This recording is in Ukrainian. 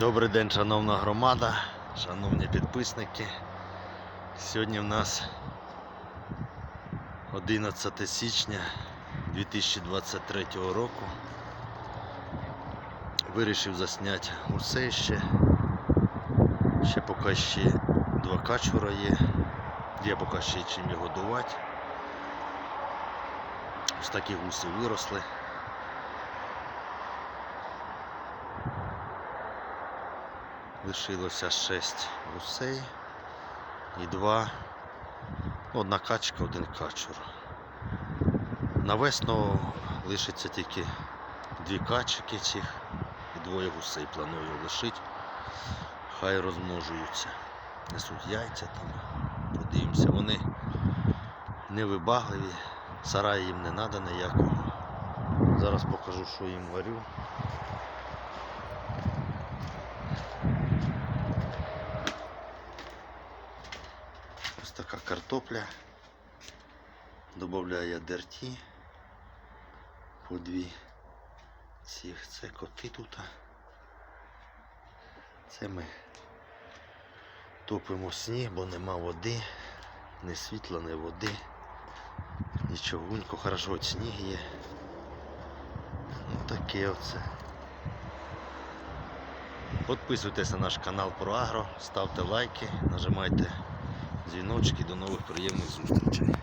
Добрий день, шановна громада, шановні підписники. Сьогодні в нас 11 січня 2023 року. Вирішив засняти гусей ще. Ще поки ще два качура є. Є поки ще чим їх годувати. Ось такі гуси виросли. Лишилося 6 гусей і два. Одна качка, один качур. На весну лишиться тільки дві качки цих і двоє гусей планую лишити. Хай розмножуються. Несуть яйця там. Подивимося. Вони невибагливі, сараю їм не треба ніякого. Зараз покажу, що їм варю. Ось така картопля. Добавляю я дерті. По дві цих. Це коти тут. Це ми топимо сніг, бо нема води, ні світла, ні води. Нічогунько, хорошо, от сніг є. Ну таке оце. Підписуйтесь на наш канал про Агро, ставте лайки, нажимайте дзвіночки. До нових приємних зустрічей.